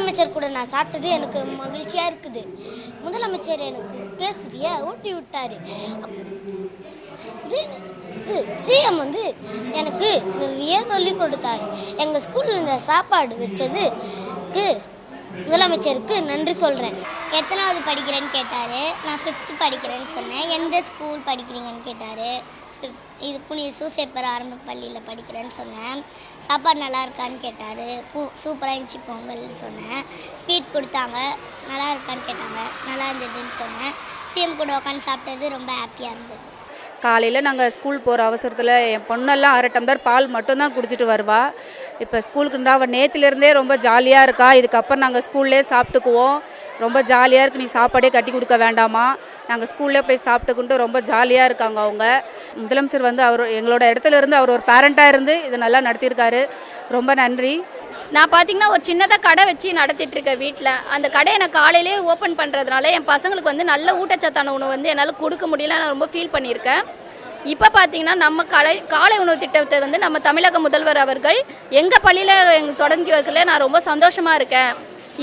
முதலமைச்சர் கூட நான் சாப்பிட்டது எனக்கு மகிழ்ச்சியாக இருக்குது. முதலமைச்சர் எனக்கு கேசரியை ஊட்டி விட்டார். இது இது சிஎம் வந்து எனக்கு நிறைய சொல்லி கொடுத்தாரு. எங்கள் ஸ்கூலில் இந்த சாப்பாடு வச்சதுக்கு முதலமைச்சருக்கு நன்றி சொல்கிறேன் எத்தனாவது படிக்கிறேன்னு கேட்டார். நான் ஃபிஃப்த்து படிக்கிறேன்னு சொன்னேன். எந்த ஸ்கூல் படிக்கிறீங்கன்னு கேட்டார். இது புனித சூசேப்பர் ஆரம்ப பள்ளியில் படிக்கிறேன்னு சொன்னேன். சாப்பாடு நல்லா இருக்கான்னு கேட்டார். பூ சூப்பராக இருந்துச்சு பொங்கல்னு சொன்னேன். ஸ்வீட் கொடுத்தாங்க. நல்லா இருக்கான்னு கேட்டாங்க. நல்லா இருந்ததுன்னு சொன்னேன். சிஎம் கூட உட்காந்து சாப்பிட்டது ரொம்ப ஹாப்பியாக இருந்தது. காலையில் நாங்கள் ஸ்கூல் போகிற அவசரத்தில் என் பொண்ணெல்லாம் அரை டம்ளர் பால் மட்டும்தான் குடிச்சிட்டு வருவா. இப்போ ஸ்கூலுக்குண்டா அவள் நேற்றுலேருந்தே ரொம்ப ஜாலியாக இருக்கா. இதுக்கப்புறம் நாங்கள் ஸ்கூல்லே சாப்பிட்டுக்குவோம். ரொம்ப ஜாலியாக இருக்குது நீ சாப்பாடே கட்டி கொடுக்க வேண்டாமா? நாங்கள் ஸ்கூல்லே போய் சாப்பிட்டுக்கிட்டு ரொம்ப ஜாலியாக இருக்காங்க அவங்க. முதலமைச்சர் வந்து அவர் எங்களோட இடத்துல இருந்து அவர் ஒரு பேரண்ட்டாக இருந்து இதை நல்லா நடத்தியிருக்காரு. ரொம்ப நன்றி. நான் பார்த்தீங்கன்னா ஒரு சின்னதாக கடை வச்சு நடத்திட்டு இருக்கேன் வீட்டில் அந்த கடையை நான் காலையிலேயே ஓப்பன் பண்ணுறதுனால என் பசங்களுக்கு வந்து நல்ல ஊட்டச்சத்தான உணவு வந்து என்னால் கொடுக்க முடியல. நான் ரொம்ப ஃபீல் பண்ணியிருக்கேன். இப்போ பார்த்தீங்கன்னா நம்ம கலை காலை உணவு திட்டத்தை வந்து நம்ம தமிழக முதல்வர் அவர்கள் எங்கள் பள்ளியில் எங்களுக்கு தொடங்கி வைக்கல. நான் ரொம்ப சந்தோஷமாக இருக்கேன்.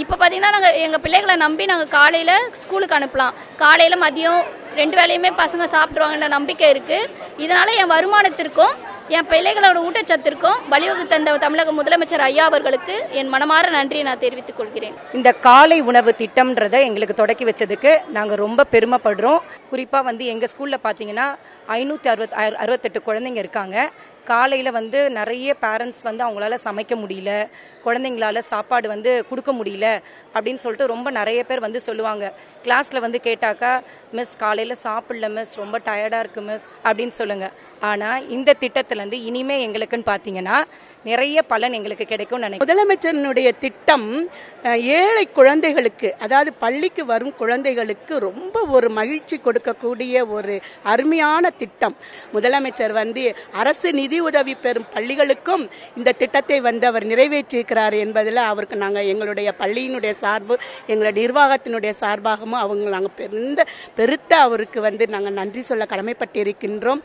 இப்போ பார்த்தீங்கன்னா நாங்கள் எங்கள் பிள்ளைகளை நம்பி நாங்கள் காலையில் ஸ்கூலுக்கு அனுப்பலாம். காலையில் மதியம் ரெண்டு வேலையுமே பசங்க சாப்பிட்ருவாங்கன்ற நம்பிக்கை இருக்குது இதனால் என் வருமானத்திற்கும் என் பிள்ளைகளோட ஊட்டச்சத்திற்கும் வழிவகு தந்த தமிழக முதலமைச்சர் ஐயா அவர்களுக்கு என் மனமார நன்றியை நான் தெரிவித்துக் கொள்கிறேன். இந்த காலை உணவு திட்டம்ன்றதை எங்களுக்கு தொடக்கி வச்சதுக்கு நாங்கள் ரொம்ப பெருமைப்படுறோம். குறிப்பாக வந்து எங்கள் ஸ்கூலில் பார்த்தீங்கன்னா ஐநூற்றி அறுபத் அறுபத்தெட்டு குழந்தைங்க இருக்காங்க. காலையில் வந்து நிறைய பேரண்ட்ஸ் வந்து அவங்களால சமைக்க முடியல குழந்தைங்களால சாப்பாடு வந்து கொடுக்க முடியல அப்படின்னு சொல்லிட்டு ரொம்ப நிறைய பேர் வந்து சொல்லுவாங்க. கிளாஸில் வந்து கேட்டாக்கா மிஸ் காலையில் சாப்பிடல மிஸ் ரொம்ப டயர்டாக இருக்குது மிஸ் அப்படின்னு சொல்லுங்கள் ஆனால் இந்த திட்டத்துலேருந்து இனிமே எங்களுக்குன்னு பார்த்தீங்கன்னா நிறைய பலன் எங்களுக்கு கிடைக்கும்னு நினைக்கிறேன். முதலமைச்சரினுடைய திட்டம் ஏழை குழந்தைகளுக்கு அதாவது பள்ளிக்கு வரும் குழந்தைகளுக்கு ரொம்ப ஒரு மகிழ்ச்சி கொடுக்கக்கூடிய ஒரு அருமையான திட்டம். முதலமைச்சர் வந்து அரசு நிதி உதவி பெறும் பள்ளிகளுக்கும் இந்த திட்டத்தை வந்து அவர் நிறைவேற்றியிருக்கிறார் என்பதில் அவருக்கு நாங்கள் எங்களுடைய பள்ளியினுடைய சார்பு எங்களுடைய நிர்வாகத்தினுடைய சார்பாகவும் அவங்க நாங்கள் பெருந்த பெருத்த அவருக்கு வந்து நாங்கள் நன்றி சொல்ல கடமைப்பட்டிருக்கின்றோம்.